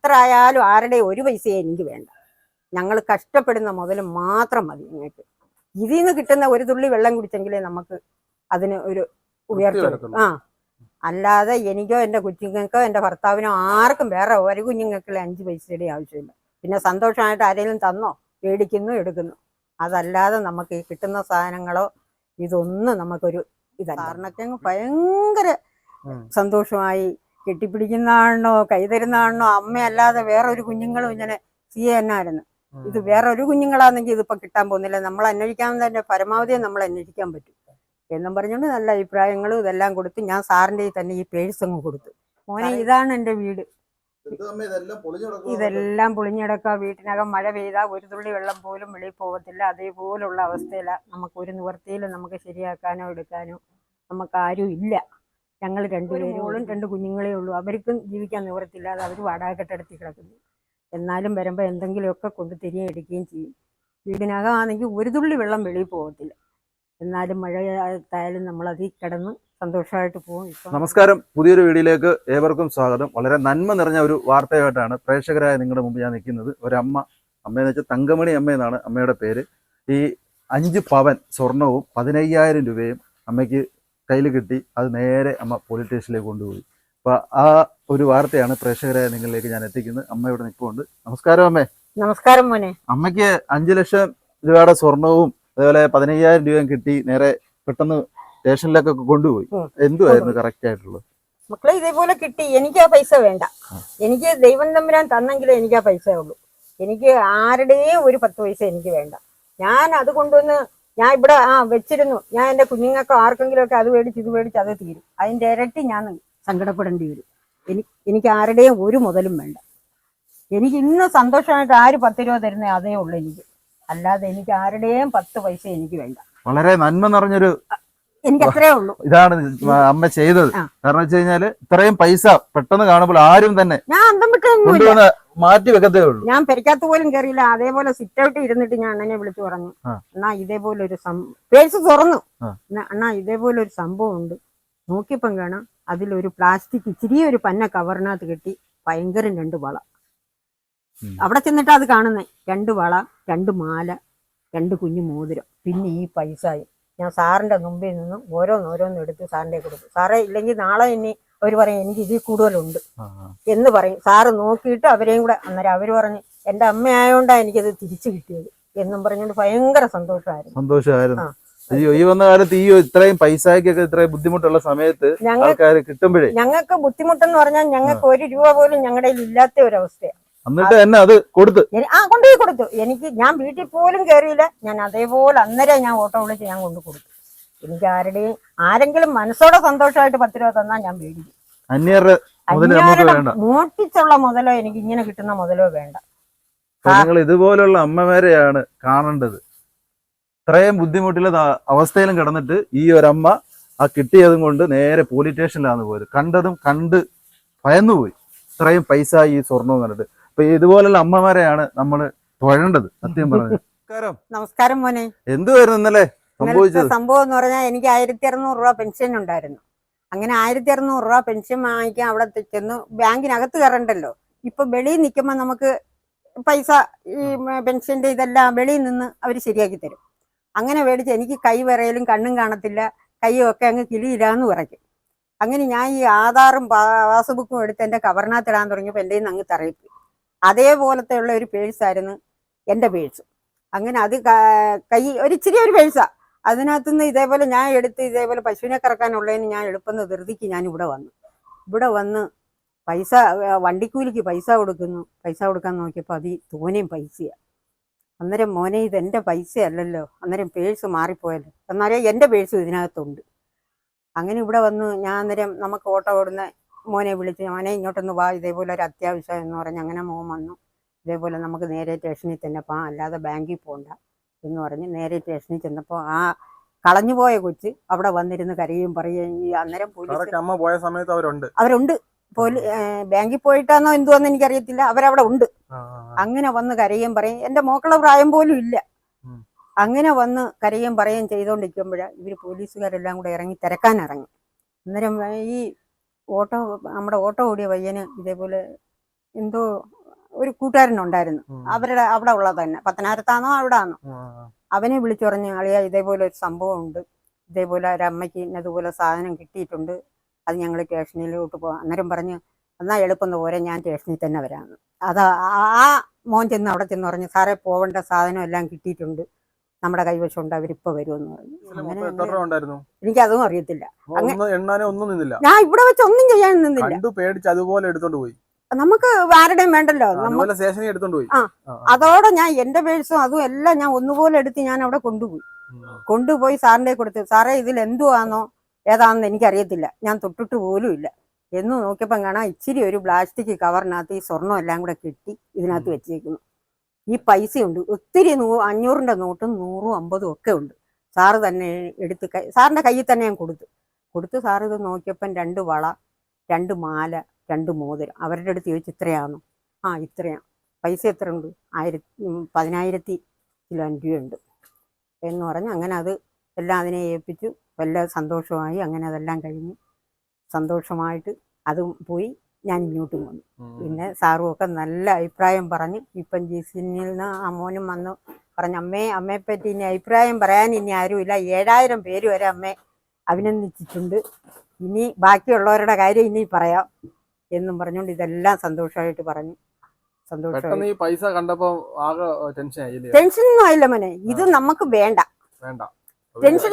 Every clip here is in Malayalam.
എത്ര ആയാലും ആരുടെ ഒരു പൈസയെ എനിക്ക് വേണ്ട. ഞങ്ങൾ കഷ്ടപ്പെടുന്ന മുതൽ മാത്രം മതി നിങ്ങൾക്ക് ഇതിൽ നിന്ന് കിട്ടുന്ന ഒരു തുള്ളി വെള്ളം കുടിച്ചെങ്കിലേ നമുക്ക് അതിന് ഒരു ഉയർച്ച ആ. അല്ലാതെ എനിക്കോ എന്റെ കുഞ്ഞുങ്ങൾക്കോ എന്റെ ഭർത്താവിനോ ആർക്കും വേറെ ഒരു കുഞ്ഞുങ്ങൾക്കുള്ള അഞ്ച് പൈസയുടെ ആവശ്യമില്ല. പിന്നെ സന്തോഷമായിട്ട് ആരെങ്കിലും തന്നോ മേടിക്കുന്നു എടുക്കുന്നു. അതല്ലാതെ നമുക്ക് ഈ കിട്ടുന്ന സാധനങ്ങളോ ഇതൊന്നും നമുക്കൊരു ഇതല്ല. കാരണത്തെ ഭയങ്കര സന്തോഷമായി കെട്ടിപ്പിടിക്കുന്നതാണോ കൈതരുന്നതാണോ അമ്മയല്ലാതെ വേറെ ഒരു കുഞ്ഞുങ്ങളും ഇങ്ങനെ സി എന്നായിരുന്നു ഇത് വേറെ ഒരു കുഞ്ഞുങ്ങളാണെങ്കിൽ ഇതിപ്പോ കിട്ടാൻ പോകുന്നില്ല. നമ്മൾ അന്വേഷിക്കാൻ തന്നെ പരമാവധി നമ്മൾ അന്വേഷിക്കാൻ പറ്റും. എന്നും പറഞ്ഞുകൊണ്ട് നല്ല അഭിപ്രായങ്ങളും ഇതെല്ലാം കൊടുത്ത് ഞാൻ സാറിന്റെ തന്നെ ഈ പേഴ്സ് അങ്ങ് കൊടുത്തു. മോനെ ഇതാണ് എന്റെ വീട്. ഇതെല്ലാം പൊളിഞ്ഞെടുക്കുക വീട്ടിനകം മഴ പെയ്താൽ ഒരു തുള്ളി വെള്ളം പോലും വെളിയിൽ പോകത്തില്ല. അതേപോലുള്ള അവസ്ഥയില. നമുക്ക് ഒരു നിവർത്തിയിൽ നമുക്ക് ശരിയാക്കാനോ എടുക്കാനോ നമുക്ക് ആരും ഇല്ല. ഞങ്ങൾ രണ്ടുപേരോളും രണ്ട് കുഞ്ഞുങ്ങളേ ഉള്ളൂ. അവർക്കും ജീവിക്കാൻ നിവർത്തില്ലാതെ അവർ വാടക കെട്ടെടുത്തി കിടക്കുന്നു എന്നാലും വരുമ്പോൾ എന്തെങ്കിലുമൊക്കെ കൊണ്ട് തിരികെ എടുക്കുകയും ചെയ്യും. വീടിനകമാണെങ്കിൽ ഒരു തുള്ളി വെള്ളം വെളിയിൽ പോകത്തില്ല. എന്നാലും മഴയായാലും നമ്മൾ അതിൽ കിടന്ന് സന്തോഷമായിട്ട് പോകും. നമസ്കാരം. പുതിയൊരു വീഡിയോയിലേക്ക് ഏവർക്കും സ്വാഗതം. വളരെ നന്മ നിറഞ്ഞ ഒരു വാർത്തയായിട്ടാണ് പ്രേക്ഷകരായ നിങ്ങളുടെ മുമ്പ് ഞാൻ നിൽക്കുന്നത്. ഒരമ്മ അമ്മയെന്ന് വെച്ചാൽ തങ്കമണി അമ്മ എന്നാണ് അമ്മയുടെ പേര്. ഈ അഞ്ച് പവൻ സ്വർണവും പതിനയ്യായിരം രൂപയും അമ്മയ്ക്ക് കയ്യിൽ കിട്ടി അത് നേരെ അമ്മ പോലീസ് സ്റ്റേഷനിലേക്ക് കൊണ്ടുപോയി. അപ്പൊ ആ ഒരു വാർത്തയാണ് പ്രേക്ഷകരായ നിങ്ങളിലേക്ക് ഞാൻ എത്തിക്കുന്നത്. അമ്മ ഇവിടെ നിൽക്കുന്നുണ്ട് നമസ്കാരം അമ്മേ. നമസ്കാരം മോനെ. അമ്മയ്ക്ക് അഞ്ചു ലക്ഷം രൂപയുടെ സ്വർണവും അതേപോലെ പതിനയ്യായിരം രൂപയും കിട്ടി നേരെ പെട്ടെന്ന് സ്റ്റേഷനിലേക്കൊക്കെ കൊണ്ടുപോയി. എന്തുമായിരുന്നു എന്തുവായിരുന്നു കറക്റ്റ് ആയിട്ടുള്ളത്? മക്കളെ ഇതേപോലെ കിട്ടി. എനിക്ക് ആ പൈസ വേണ്ട. എനിക്ക് ദൈവം തമ്പുരാൻ തന്നെങ്കിലേ എനിക്ക് ആ പൈസ ഉള്ളൂ. എനിക്ക് ആരുടെയും ഒരു പത്ത് പൈസ എനിക്ക് വേണ്ട. ഞാൻ അത് കൊണ്ടുവന്ന് ഞാൻ ഇവിടെ ആ വെച്ചിരുന്നു. ഞാൻ എന്റെ കുഞ്ഞുങ്ങൾക്ക് ആർക്കെങ്കിലും ഒക്കെ അത് മേടിച്ച് ഇത് മേടിച്ച് അത് തീരും. അതിന്റെ ഇരട്ടി ഞാൻ സങ്കടപ്പെടേണ്ടി വരും. എനിക്ക് എനിക്ക് ആരുടെയും ഒരു മുതലും വേണ്ട. എനിക്ക് ഇന്ന് സന്തോഷമായിട്ട് ആര് പത്ത് രൂപ തരുന്ന അതേ ഉള്ളൂ എനിക്ക്. അല്ലാതെ എനിക്ക് ആരുടെയും പത്ത് പൈസ എനിക്ക് വേണ്ട. വളരെ നന്മ നിറഞ്ഞൊരു എനിക്ക് അത്രേ ഉള്ളൂ. ഇതാണ് അമ്മ ചെയ്തത്. കാരണം വെച്ച് കഴിഞ്ഞാൽ ഇത്രയും പൈസ പെട്ടെന്ന് കാണുമ്പോൾ ആരും തന്നെ ഞാൻ അന്തം കൊണ്ടുവന്ന് മാറ്റി വെക്കത്തേ ഉള്ളൂ. ഞാൻ പെരക്കാത്ത പോലും കയറിയില്ല അതേപോലെ സിറ്റ് ഔട്ട് ഇരുന്നിട്ട് ഞാൻ അണ്ണനെ വിളിച്ചു പറഞ്ഞു. എന്നാ അണ്ണാ ഇതേപോലെ ഒരു പേഴ്സ് തുറന്നു. എന്നാ, അണ്ണാ ഇതേപോലെ ഒരു സംഭവം ഉണ്ട് നോക്കിയപ്പം കാണാം അതിലൊരു പ്ലാസ്റ്റിക് ഇച്ചിരി ഒരു പന്ന കവറിനകത്ത് കെട്ടി ഭയങ്കര രണ്ട് വള. അവിടെ ചെന്നിട്ട് അത് കാണുന്നേ. രണ്ട് വള രണ്ട് മാല രണ്ട് കുഞ്ഞു മോതിരം. പിന്നെ ഈ പൈസയും. ഞാൻ സാറിന്റെ മുമ്പിൽ നിന്നും ഓരോന്നോരോന്നും എടുത്ത് സാറിന്റെ കൊടുക്കും സാറേ ഇല്ലെങ്കിൽ നാളെ ഇനി അവർ പറയും എനിക്ക് ഇതിൽ കൂടുതലുണ്ട്. എന്ന് പറയും. സാറ് നോക്കിയിട്ട് അവരെയും കൂടെ അന്നേരം അവർ പറഞ്ഞു എന്റെ അമ്മയായോണ്ടാ എനിക്കത് തിരിച്ചു കിട്ടിയത്. എന്നും പറഞ്ഞുകൊണ്ട് ഭയങ്കര സന്തോഷമായിരുന്നു. സന്തോഷമായിരുന്നു. അയ്യോ ഈ വന്ന കാലത്ത് ഈ ഇത്രയും പൈസക്കൊക്കെ ഇത്രയും ബുദ്ധിമുട്ടുള്ള സമയത്ത് ആൾക്കാർ കിട്ടുമ്പോഴേ. ഞങ്ങൾക്ക് ബുദ്ധിമുട്ടെന്ന് പറഞ്ഞാൽ ഞങ്ങൾക്ക് ഒരു രൂപ പോലും ഞങ്ങളുടെ ഇല്ലാത്ത ഒരവസ്ഥയാണ് എന്നിട്ട് തന്നെ അത് കൊടുത്തു. ആ കൊണ്ടുപോയി കൊടുത്തു. എനിക്ക് ഞാൻ വീട്ടിൽ പോലും കയറിയില്ല ഞാൻ അതേപോലെ അന്നേരം ഞാൻ ഓട്ടോ വിളിച്ച് ഞാൻ കൊണ്ടു കൊടുത്തു. എനിക്ക് ആരുടെയും ആരെങ്കിലും മനസ്സോടെ സന്തോഷമായിട്ട് പത്ത് രൂപ തന്നാൽ ഞാൻ മേടിക്കും. അന്യരുടെ മോട്ടിച്ചുള്ള മുതലോ എനിക്ക് ഇങ്ങനെ കിട്ടുന്ന മുതലോ വേണ്ട. നിങ്ങൾ ഇതുപോലുള്ള അമ്മമാരെയാണ് കാണേണ്ടത്. ഇത്രയും ബുദ്ധിമുട്ടുള്ള ദാ- അവസ്ഥയിലും കിടന്നിട്ട് ഈ ഒരമ്മ ആ കിട്ടിയതും കൊണ്ട് നേരെ പോലീസ് സ്റ്റേഷനിലാണ് പോയത്. കണ്ടതും കണ്ട് ഭയന്നുപോയി. ഇത്രയും പൈസ ഈ സ്വർണവും കണ്ടിട്ട്. അപ്പൊ ഇതുപോലുള്ള അമ്മമാരെയാണ് നമ്മൾ തൊഴേണ്ടത്. സത്യം പറഞ്ഞു നമസ്കാരം. നമസ്കാരം മോനെ. എന്തുവായിരുന്നു ഇന്നലെ? സംഭവം എന്ന് പറഞ്ഞാൽ എനിക്ക് ആയിരത്തി അറുന്നൂറ് രൂപ പെൻഷൻ ഉണ്ടായിരുന്നു. അങ്ങനെ ആയിരത്തി അറുന്നൂറ് രൂപ പെൻഷൻ വാങ്ങിക്കാൻ അവിടെ ചെന്ന് ബാങ്കിനകത്ത് കയറണ്ടല്ലോ. ഇപ്പൊ വെളിയിൽ നിൽക്കുമ്പോൾ നമുക്ക് പൈസ ഈ പെൻഷന്റെ ഇതെല്ലാം വെളിയിൽ നിന്ന് അവർ ശരിയാക്കി തരും. അങ്ങനെ മേടിച്ച് എനിക്ക് കൈ വിറയലും കണ്ണും കാണത്തില്ല. കൈയൊക്കെ ഒക്കെ അങ്ങ് കിളിയില്ലാന്ന് പറയ്ക്കും. അങ്ങനെ ഞാൻ ഈ ആധാറും പാസ്ബുക്കും എടുത്ത് എന്റെ കവറിനകത്ത് ഇടാൻ തുടങ്ങിയപ്പോൾ എന്റെ അങ്ങ് തറയിപ്പി അതേപോലത്തെ ഉള്ള ഒരു പേഴ്സായിരുന്നു എന്റെ പേഴ്സ്. അങ്ങനെ അത് കൈ ഒരു ഇച്ചിരി ഒരു പേഴ്സാ. അതിനകത്തുനിന്ന് ഇതേപോലെ ഞാൻ എടുത്ത് ഇതേപോലെ പശുവിനെ കറക്കാനുള്ളതിന് ഞാൻ എളുപ്പം ധൃതിക്ക് ഞാൻ ഇവിടെ വന്നു. ഇവിടെ വന്ന് പൈസ വണ്ടിക്കൂലിക്ക് പൈസ കൊടുക്കുന്നു. പൈസ കൊടുക്കാൻ നോക്കിയപ്പോൾ അത് തോനെയും പൈസയാണ് അന്നേരം മോനെ ഇത് എന്റെ പൈസ അല്ലല്ലോ അന്നേരം പേഴ്സ് മാറിപ്പോയല്ലോ. എന്നാലേ എന്റെ പേഴ്സ് ഇതിനകത്തുണ്ട്. അങ്ങനെ ഇവിടെ വന്ന് ഞാൻ അന്നേരം നമുക്ക് ഓട്ടോ ഓടുന്ന മോനെ വിളിച്ച് മോനെ ഇങ്ങോട്ടൊന്ന് വാ ഇതേപോലെ ഒരു അത്യാവശ്യം എന്ന് പറഞ്ഞ് അങ്ങനെ മോൻ വന്നു. ഇതേപോലെ നമുക്ക് നേരെ സ്റ്റേഷനിൽ തന്നെ പോകാം അല്ലാതെ ബാങ്കിൽ പോകണ്ട എന്ന് പറഞ്ഞ് നേരെ സ്റ്റേഷനിൽ ചെന്നപ്പോൾ ആ കളഞ്ഞുപോയ കൊച്ച് അവിടെ വന്നിരുന്ന് കരയും പറയും ഈ അന്നേരം പോലീസ് അമ്മ പോയ സമയത്ത് അവരുണ്ട്. അവരുണ്ട്. പോലീ ബാങ്കിൽ പോയിട്ടാണോ എന്തുവാന്ന് എനിക്കറിയത്തില്ല. അവരവിടെ ഉണ്ട്. അങ്ങനെ വന്ന് കരയും പറയും. എന്റെ മോക്കളെ പ്രായം പോലും ഇല്ല. അങ്ങനെ വന്ന് കരയും പറയുകയും ചെയ്തുകൊണ്ടിരിക്കുമ്പോഴാണ് ഇവർ പോലീസുകാരെല്ലാം കൂടെ ഇറങ്ങി തിരക്കാൻ ഇറങ്ങി. അന്നേരം ഈ ഓട്ടോ നമ്മുടെ ഓട്ടോ ഓടിയ പയ്യന് ഇതേപോലെ എന്തോ ഒരു കൂട്ടുകാരനുണ്ടായിരുന്നു. അവരുടെ അവിടെ ഉള്ളത് തന്നെ. പത്തനാപുരത്താണോ അവിടെ ആണോ അവനെ വിളിച്ചു പറഞ്ഞു അളിയ ഇതേപോലെ ഒരു സംഭവം ഉണ്ട് ഇതേപോലെ ഒരു അമ്മയ്ക്ക് ഇന്നതുപോലെ സാധനം കിട്ടിയിട്ടുണ്ട്. അത് ഞങ്ങൾ സ്റ്റേഷനിലോട്ട് പോകാം അന്നേരം പറഞ്ഞു എന്നാ എളുപ്പം പോരെ ഞാൻ സ്റ്റേഷനിൽ തന്നെ വരാമെന്ന് അത് ആ മോൻ ചെന്ന് അവിടെ ചെന്ന് പറഞ്ഞു സാറേ പോവേണ്ട സാധനം എല്ലാം കിട്ടിയിട്ടുണ്ട്. നമ്മുടെ കൈവശമുണ്ട് അവരിപ്പോ വരുമെന്ന് പറഞ്ഞു. എനിക്കതും അറിയത്തില്ല. ഞാൻ ഇവിടെ വെച്ച് ഒന്നും ചെയ്യാൻ നിന്നില്ല. പേടിച്ച് അതുപോലെ എടുത്തോണ്ട് പോയി. നമുക്ക് ആരുടെയും വേണ്ടല്ലോ. അതോടെ ഞാൻ എന്റെ പേഴ്സും അതും എല്ലാം ഞാൻ ഒന്നുപോലെ എടുത്ത് ഞാൻ അവിടെ കൊണ്ടുപോയി കൊണ്ടുപോയി സാറിന്റെ കൊടുത്തു സാറേ ഇതിൽ എന്തുവാന്നോ? ഏതാണെന്ന് എനിക്കറിയത്തില്ല. ഞാൻ തൊട്ടിട്ട് പോലും ഇല്ല. എന്ന് നോക്കിയപ്പം കാണാം ഇച്ചിരി ഒരു പ്ലാസ്റ്റിക് കവറിനകത്ത് ഈ സ്വർണം എല്ലാം കൂടെ കെട്ടി ഇതിനകത്ത് വെച്ചേക്കുന്നു. ഈ പൈസയുണ്ട്. ഒത്തിരി നൂ അഞ്ഞൂറിന്റെ നോട്ടും നൂറും അമ്പതും ഒക്കെ ഉണ്ട്. സാറ് തന്നെ എടുത്ത് കൈ സാറിന്റെ കയ്യിൽ തന്നെ ഞാൻ കൊടുത്തു. കൊടുത്ത് സാറിത് ഇത് നോക്കിയപ്പം രണ്ട് വള രണ്ട് മാല രണ്ട് മോതിരം. അവരുടെ അടുത്ത് ചോദിച്ചു ഇത്രയാണോ ആ ഇത്രയാണ് പൈസ എത്ര ഉണ്ട് ആയിരത്തി പതിനായിരത്തി കിലോ രൂപയുണ്ട്. എന്ന് പറഞ്ഞ് അങ്ങനെ അത് എല്ലാം അതിനെ ഏൽപ്പിച്ചു. വല്ല സന്തോഷമായി അങ്ങനെ അതെല്ലാം കഴിഞ്ഞ് സന്തോഷമായിട്ട് അതും പോയി ഞാൻ ഇങ്ങോട്ടും വന്നു. പിന്നെ സാറും ഒക്കെ നല്ല അഭിപ്രായം പറഞ്ഞ് ഇപ്പം ജിസിനിൽ നിന്ന് അമ്മോനും വന്ന്. പറഞ്ഞു അമ്മേ അമ്മയെ പറ്റി ഇനി അഭിപ്രായം പറയാൻ ഇനി ആരുമില്ല. ഏഴായിരം പേര് വരെ അമ്മയെ അഭിനന്ദിച്ചിട്ടുണ്ട്. ഇനി ബാക്കിയുള്ളവരുടെ കാര്യം ഇനി പറയാം. എന്നും പറഞ്ഞുകൊണ്ട് ഇതെല്ലാം സന്തോഷമായിട്ട് പറഞ്ഞു. സന്തോഷം ഈ പൈസ കണ്ടപ്പോ ആകെ ടെൻഷൻ ആയില്ലേ? ടെൻഷനൊന്നും ആയില്ല മോനെ. ഇത് നമുക്ക് വേണ്ട. വേണ്ട. ടെൻഷൻ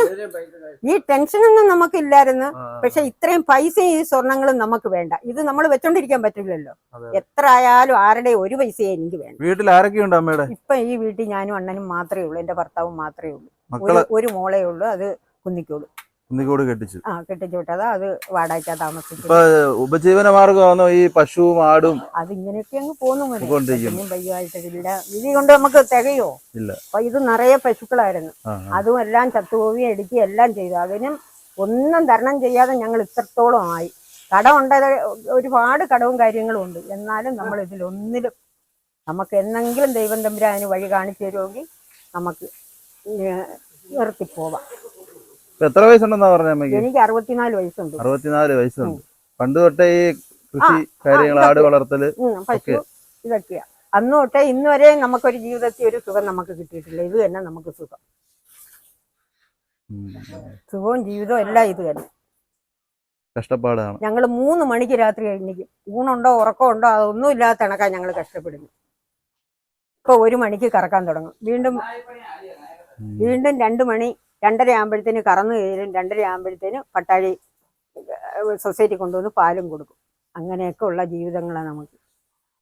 ഈ ടെൻഷനൊന്നും നമുക്കില്ലായിരുന്നു. ഇല്ലായിരുന്നു പക്ഷെ ഇത്രയും പൈസയും ഈ സ്വർണങ്ങളും നമുക്ക് വേണ്ട. ഇത് നമ്മൾ വെച്ചോണ്ടിരിക്കാൻ പറ്റില്ലല്ലോ. എത്ര ആയാലും ആരുടെ ഒരു പൈസയെ എനിക്ക് വേണ്ട. വീട്ടിൽ ആരൊക്കെയുണ്ട് അമ്മയുടെ? ഇപ്പൊ ഈ വീട്ടിൽ ഞാനും അണ്ണനും മാത്രമേ ഉള്ളൂ. എന്റെ ഭർത്താവും മാത്രമേ ഉള്ളൂ. ഒരു ഒരു മോളേ ഉള്ളൂ. അത് കുന്നിക്കോളൂ കുന്നിക്കോട് കെട്ടിച്ചു. ആ കെട്ടിച്ചു വിട്ടതാ. അത് വാടകയ്ക്കാ ഇപ്പൊ താമസിക്കുന്നത് ഉപജീവന മാർഗമാണോ ഈ പശുവും ആടും അത് ഇങ്ങനെയൊക്കെ അങ്ങ് പോന്നു വയ്യായിട്ടില്ല ഇത് കൊണ്ട് നമുക്ക് തികയോ? ഇല്ല. അപ്പൊ ഇത് നിറയെ പശുക്കളായിരുന്നു. അതും എല്ലാം ചത്തുപോവി എടുക്കുകയും എല്ലാം ചെയ്തു. അതിനും ഒന്നും തരണം ചെയ്യാതെ ഞങ്ങൾ ഇത്രത്തോളം ആയി. കടമുണ്ട് ഒരുപാട് കടവും കാര്യങ്ങളും ഉണ്ട്. എന്നാലും നമ്മൾ ഇതിൽ ഒന്നിലും നമുക്ക് എന്നെങ്കിലും ദൈവം തമ്പുരാന് വഴി കാണിച്ചു തരുമെങ്കിൽ നമുക്ക് നിർത്തിപ്പോവാം ഇപ്പൊ എത്ര വയസ്സുണ്ടെന്നാ പറഞ്ഞ അമ്മയ്ക്ക്? എനിക്ക് അറുപത്തിനാല് വയസ്സുണ്ട്. അറുപത്തിനാല് വയസ്സുണ്ട്. പണ്ട് തൊട്ടേ ഈ കൃഷി കാര്യങ്ങൾ ആട് വളർത്തൽ ഓക്കേ. ഇതൊക്കെയാ. അന്ന് തൊട്ടേ ഇന്ന് വരെ നമുക്കൊരു ജീവിതത്തിൽ ഒരു സുഖം നമുക്ക് കിട്ടിയിട്ടില്ല. ഇത് തന്നെ നമുക്ക് സുഖം. സുഖവും ജീവിതവും എല്ലാം ഇത് തന്നെ. കഷ്ടപ്പാടാണ്. ഞങ്ങൾ മൂന്ന് മണിക്ക് രാത്രി എഴുന്നേക്കും ഊണുണ്ടോ ഉറക്കമുണ്ടോ അതൊന്നും ഇല്ലാത്ത കണക്കാ ഞങ്ങൾ കഷ്ടപ്പെടുന്നു ഇപ്പൊ ഒരു മണിക്ക് കറക്കാൻ തുടങ്ങും. വീണ്ടും വീണ്ടും രണ്ടു മണി രണ്ടര ആകുമ്പോഴത്തേന് കറന്നു കയറും രണ്ടര ആകുമ്പോഴത്തേന് പട്ടാഴി സൊസൈറ്റി കൊണ്ടുവന്ന് പാലും കൊടുക്കും. അങ്ങനെയൊക്കെ ഉള്ള ജീവിതങ്ങളാണ് നമുക്ക്.